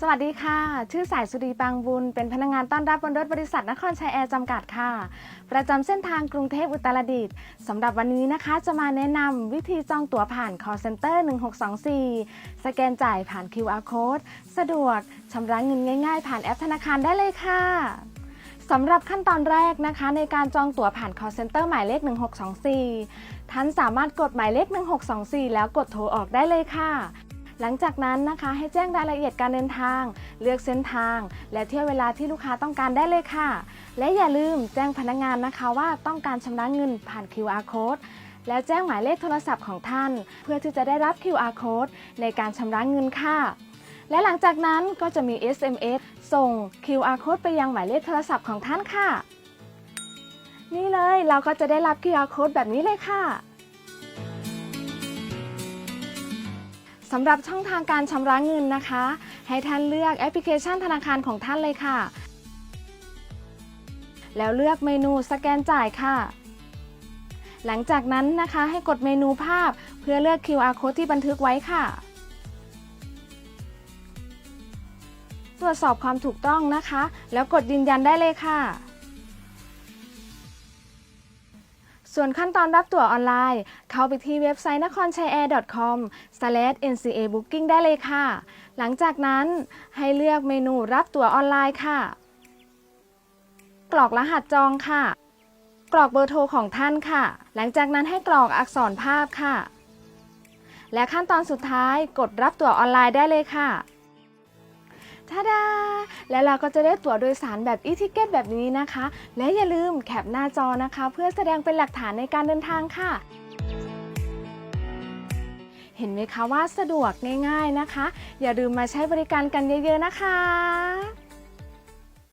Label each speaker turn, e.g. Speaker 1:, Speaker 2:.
Speaker 1: สวัสดีค่ะ ชื่อสายสุรีบางบุญ เป็นพนักงงานต้อนรับบนรถบริษัทนครชัยแอร์จำกัดค่ะ ประจำเส้นทางกรุงเทพอุตรดิตถ์สำหรับวันนี้นะคะ จะมาแนะนำวิธีจองตั๋วผ่าน call center 1624 สแกนจ่ายผ่าน QR code สะดวกชำระเงินง่าย ๆ ผ่านแอปธนาคารได้เลยค่ะสำหรับขั้นตอนแรกนะคะ ในการจองตั๋วผ่าน call center หมายเลข 1624 ท่านสามารถกดหมายเลข 1624 แล้วกดโทรออกได้เลยค่ะ หลังจากนั้นนะคะให้แจ้งรายละเอียดการเดินทาง เลือกเส้นทาง และเที่ยวเวลาที่ลูกค้าต้องการได้เลยค่ะ และอย่าลืมแจ้งพนักงานนะคะว่าต้องการชำระเงินผ่าน QR code แล้วแจ้งหมายเลขโทรศัพท์ของท่าน เพื่อที่จะได้รับ QR code ในการชำระเงินค่ะ และหลังจากนั้นก็จะมี SMS ส่ง QR code ไปยังหมายเลขโทรศัพท์ของท่านค่ะ นี่เลยเราก็จะได้รับ QR code แบบนี้เลยค่ะ สำหรับช่องทางการชำระเงินนะคะ ให้ท่านเลือกแอปพลิเคชันธนาคารของท่านเลยค่ะ แล้วเลือกเมนูสแกนจ่ายค่ะ หลังจากนั้นนะคะให้กดเมนูภาพเพื่อเลือก QR code ที่บันทึกไว้ค่ะ ตรวจสอบความถูกต้องนะคะ แล้วกดยืนยันได้เลยค่ะ ส่วนขั้นตอนรับตั๋วออนไลน์ เข้าไปที่เว็บไซต์นครชัย air.com/nca booking ได้เลยค่ะ หลังจากนั้นให้เลือกเมนูรับตั๋วออนไลน์ค่ะ กรอกรหัสจองค่ะ กรอกเบอร์โทรของท่านค่ะ หลังจากนั้นให้กรอกอักษรภาพค่ะ และขั้นตอนสุดท้ายกดรับตั๋วออนไลน์ได้เลยค่ะ ทาดา และเราก็จะได้ตั๋วโดยสารแบบอีทิเกตแบบนี้นะคะ และอย่าลืมแคปหน้าจอนะคะ เพื่อแสดงเป็นหลักฐานในการเดินทางค่ะ เห็นไหมคะว่าสะดวกง่ายๆนะคะ อย่าลืมมาใช้บริการกันเยอะๆนะคะ